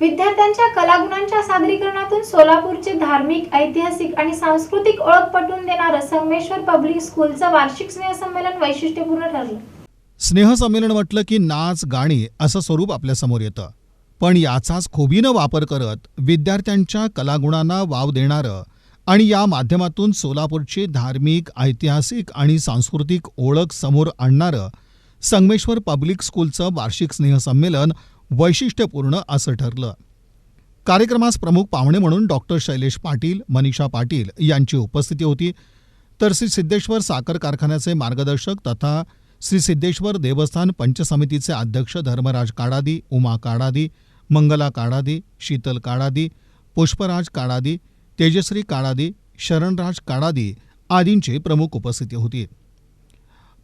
विद्यार्थ्यांच्या कलागुणांच्या सादरीकरणातून सोलापूरचे धार्मिक ऐतिहासिक आणि सांस्कृतिक ओळख पटवून देणारं संगमेश्वर पब्लिक स्कूलचं वार्षिक स्नेहसंमेलन वैशिष्ट्यपूर्ण ठरलं. स्नेहसंमेलन म्हटलं की नाच गाणी असं स्वरूप आपल्यासमोर येतं. पण याचाच खोबीनं वापर करत विद्यार्थ्यांच्या कलागुणांना वाव देणारं आणि या माध्यमातून सोलापूरची धार्मिक ऐतिहासिक आणि सांस्कृतिक ओळख समोर आणणारं संगमेश्वर पब्लिक स्कूलचं वार्षिक स्नेहसंमेलन वैशिष्ट्यपूर्ण असं ठरलं. कार्यक्रमास प्रमुख पाहुणे म्हणून डॉक्टर शैलेश पाटील मनीषा पाटील यांची उपस्थिती होती. तर श्री सिद्धेश्वर साखर कारखान्याचे मार्गदर्शक तथा श्री सिद्धेश्वर देवस्थान पंचसमितीचे अध्यक्ष धर्मराज काडादी उमा काडादी मंगला काडादी शीतल काडादी पुष्पराज काडादी तेजश्री काडादी शरणराज काडादी आदींची प्रमुख उपस्थिती होती.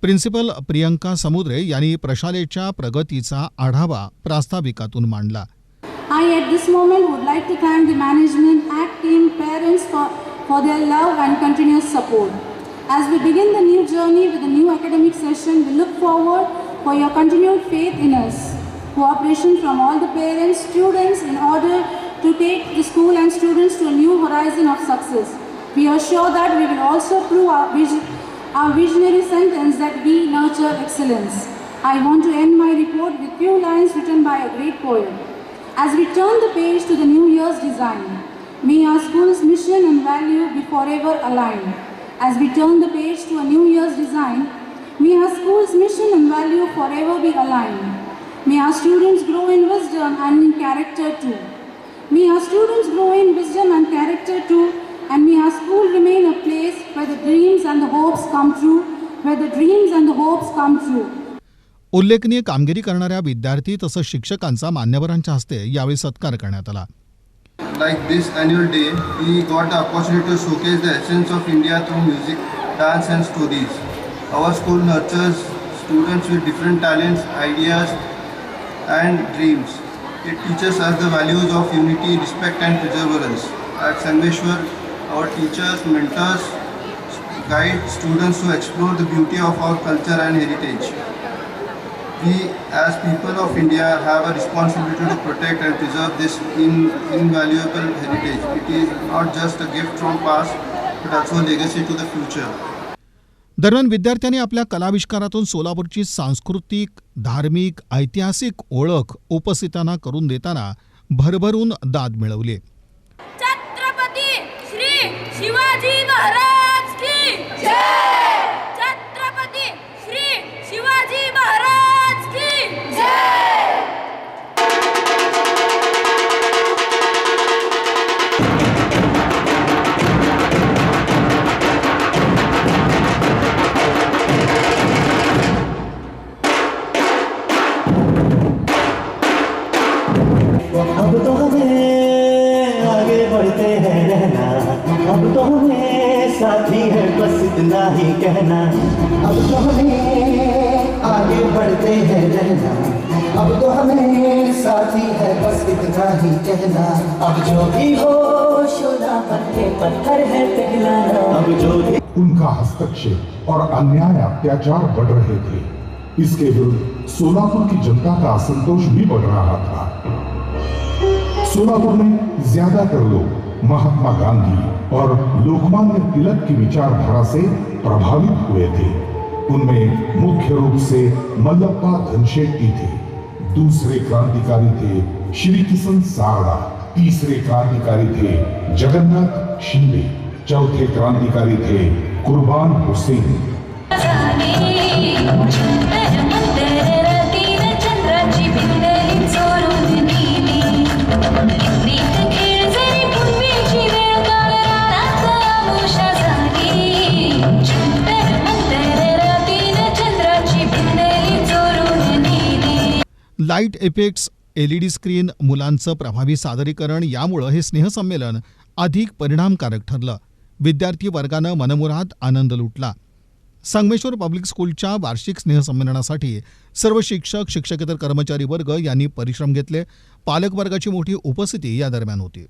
प्रिन्सिपल प्रियंका समुद्रे यांनी प्रशालेच्या प्रगतीचा आढावा प्रास्ताविकातून मांडला I at this moment would like to thank the management, ACT team, parents for, for their love and continuous support. As we begin the new journey with the new academic session, we look forward for your continued faith in us. Cooperation from all the parents, students in order to take the school and students to a new horizon of success. We are sure that we will also prove our, vision, our visionary sentence that we nurture excellence. I want to end my report with few lines written by a great poet. As we turn the page to the new year's design, may our school's mission and value be forever aligned. As we turn the page to a new year's design, may our school's mission and value forever be aligned. May our students grow in wisdom and in character too. May our students grow in wisdom and character hopes come true, where the dreams and the hopes come true. उल्लेखनीय कामगिरी करणाऱ्या विद्यार्थी तसंच शिक्षकांचा मान्यवरांच्या हस्ते यावेळी सत्कार करण्यात आला. Like this annual day he got opportunity to showcase the essence of India through music dance and stories our school nurtures students with different talents ideas and dreams it teachers are the values of unity respect and perseverance at Sangeshwar our teachers mentors guide students to explore the beauty of our culture and heritage. We, as people of India, have a responsibility to protect and preserve this in, invaluable heritage. It is not just a gift from past, but also a legacy to the future. दरम्यान विद्यार्थ्यांनी आपल्या कलाविष्कारातून सोलापूरची सांस्कृतिक धार्मिक ऐतिहासिक ओळख उपस्थितांना करून देताना भरभरून दाद मिळवली छत्रपती श्री शिवाजी महाराज साथी है बस इतना ही कहना। अब तो हमें आगे बढ़ते हैं रहना। अब तो हमें साथी है बस इतना ही कहना। अब जो भी हो शोला पत्ते पत्थर है पिघलाना अब जो भी उनका हस्तक्षेप और अन्याय अत्याचार बढ़ रहे थे। इसके विरुद्ध सोलापुर की जनता का असंतोष भी बढ़ रहा था। सोलापुर में ज़्यादातर लोग महात्मा गांधी और लोकमान्य तिलक की विचारधारा से प्रभावित हुए थे। उनमें मुख्य रूप से मल्लप्पा धनशेट्टी थे। दूसरे क्रांतिकारी थे श्री किशन सारड़ा। तीसरे क्रांतिकारी थे जगन्नाथ शिंदे। चौथे क्रांतिकारी थे Qurban Hussain. Light effects LED screen मुलांचं प्रभावी सादरीकरण यामुळं हे स्नेहसंमेलन अधिक परिणामकारक ठरलं. विद्यार्थी वर्गानं मनमुराद आनंद लुटला. संगमेश्वर पब्लिक स्कूलच्या वार्षिक स्नेहसंमेलनासाठी सर्व शिक्षक शिक्षकेतर कर्मचारी वर्ग यांनी परिश्रम घेतले. पालकवर्गाची मोठी उपस्थिती या दरम्यान होती.